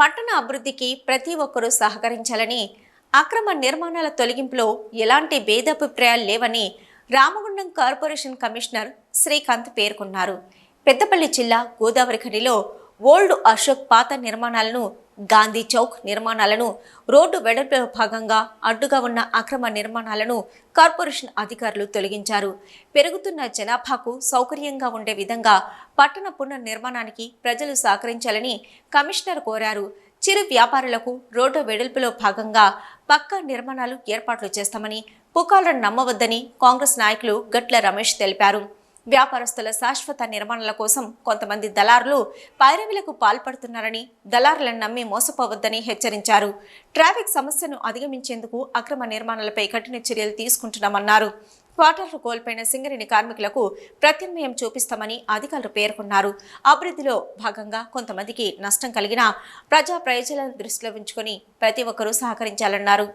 పట్టణ అభివృద్ధికి ప్రతి ఒక్కరూ సహకరించాలని అక్రమ నిర్మాణాల తొలగింపులో ఎలాంటి భేదాభిప్రాయాలు లేవని రామగుండం కార్పొరేషన్ కమిషనర్ శ్రీకాంత్ పేర్కొన్నారు. పెద్దపల్లి జిల్లా గోదావరి ఖనిలో ఓల్డ్ అశోక్ పాత నిర్మాణాలను గాంధీ చౌక్ నిర్మాణాలను రోడ్డు వెడల్పులో భాగంగా అడ్డుగా ఉన్న అక్రమ నిర్మాణాలను కార్పొరేషన్ అధికారులు తొలగించారు. పెరుగుతున్న జనాభాకు సౌకర్యంగా ఉండే విధంగా పట్టణ పునర్నిర్మాణానికి ప్రజలు సహకరించాలని కమిషనర్ కోరారు. చిరు వ్యాపారులకు రోడ్డు వెడల్పులో భాగంగా పక్కా నిర్మాణాలు ఏర్పాట్లు చేస్తామని పుకాలను నమ్మవద్దని కాంగ్రెస్ నాయకులు గట్ల రమేష్ తెలిపారు. వ్యాపారస్తుల శాశ్వత నిర్మాణాల కోసం కొంతమంది దళారులు పైరవిలకు పాల్పడుతున్నారని దళారులను నమ్మి మోసపోవద్దని హెచ్చరించారు. ట్రాఫిక్ సమస్యను అధిగమించేందుకు అక్రమ నిర్మాణాలపై కఠిన చర్యలు తీసుకుంటున్నామన్నారు. క్వార్టర్లు కోల్పోయిన సింగరేణి కార్మికులకు ప్రత్యామ్నాయం చూపిస్తామని అధికారులు పేర్కొన్నారు. అభివృద్ధిలో భాగంగా కొంతమందికి నష్టం కలిగినా ప్రజా ప్రయోజనాలను దృష్టిలో ఉంచుకొని ప్రతి ఒక్కరూ సహకరించాలన్నారు.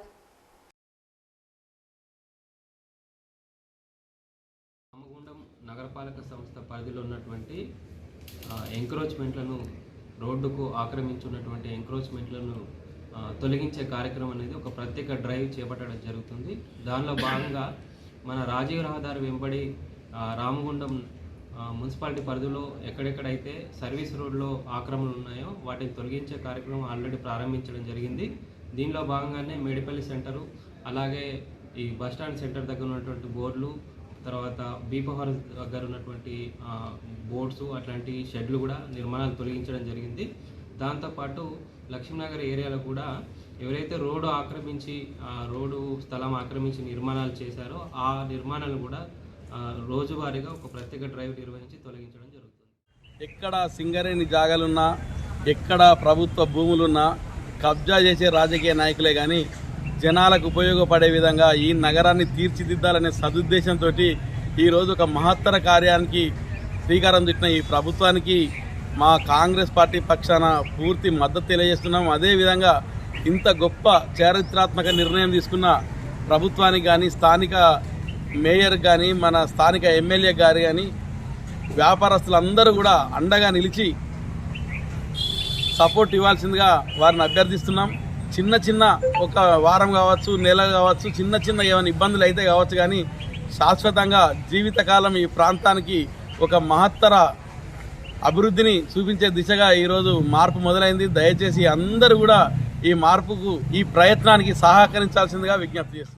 నగరపాలక సంస్థ పరిధిలో ఉన్నటువంటి ఎంక్రోచ్మెంట్లను రోడ్డుకు ఆక్రమించున్నటువంటి ఎంక్రోచ్మెంట్లను తొలగించే కార్యక్రమం అనేది ఒక ప్రత్యేక డ్రైవ్ చేపట్టడం జరుగుతుంది. దానిలో భాగంగా మన రాజీవ్ రహదారి వెంబడి రామగుండం మున్సిపాలిటీ పరిధిలో ఎక్కడెక్కడైతే సర్వీస్ రోడ్లో ఆక్రమణలు ఉన్నాయో వాటిని తొలగించే కార్యక్రమం ఆల్రెడీ ప్రారంభించడం జరిగింది. దీనిలో భాగంగానే మేడిపల్లి సెంటరు అలాగే ఈ బస్టాండ్ సెంటర్ దగ్గర ఉన్నటువంటి బోర్డులు తర్వాత బీపహార్ దగ్గర ఉన్నటువంటి బోర్డ్స్ అట్లాంటి షెడ్లు కూడా నిర్మాణాలు తొలగించడం జరిగింది. దాంతోపాటు లక్ష్మీనగర్ ఏరియాలో కూడా ఎవరైతే రోడ్డు ఆక్రమించి రోడ్డు స్థలం ఆక్రమించి నిర్మాణాలు చేశారో ఆ నిర్మాణాలు కూడా రోజువారీగా ఒక ప్రత్యేక డ్రైవ్ నిర్వహించి తొలగించడం జరుగుతుంది. ఎక్కడ సింగరేణి జాగాలున్నా ఎక్కడ ప్రభుత్వ భూములున్నా కబ్జా చేసే రాజకీయ నాయకులే కానీ జనాలకు ఉపయోగపడే విధంగా ఈ నగరాన్ని తీర్చిదిద్దాలనే సదుద్దేశంతో ఈరోజు ఒక మహత్తర కార్యానికి శ్రీకారం చుట్టిన ఈ ప్రభుత్వానికి మా కాంగ్రెస్ పార్టీ పక్షాన పూర్తి మద్దతు తెలియజేస్తున్నాం. అదేవిధంగా ఇంత గొప్ప చారిత్రాత్మక నిర్ణయం తీసుకున్న ప్రభుత్వానికి కానీ స్థానిక మేయర్ కానీ మన స్థానిక ఎమ్మెల్యే గారు కానీ వ్యాపారస్తులందరూ కూడా అండగా నిలిచి సపోర్ట్ ఇవ్వాల్సిందిగా వారిని అభ్యర్థిస్తున్నాం. చిన్న చిన్న ఒక వారం కావచ్చు నెల కావచ్చు చిన్న చిన్న ఏమైనా ఇబ్బందులు అయితే కావచ్చు కానీ శాశ్వతంగా జీవితకాలం ఈ ప్రాంతానికి ఒక మహత్తర అభివృద్ధిని చూపించే దిశగా ఈరోజు మార్పు మొదలైంది. దయచేసి అందరూ కూడా ఈ మార్పుకు ఈ ప్రయత్నానికి సహకరించాల్సిందిగా విజ్ఞప్తి చేస్తున్నాం.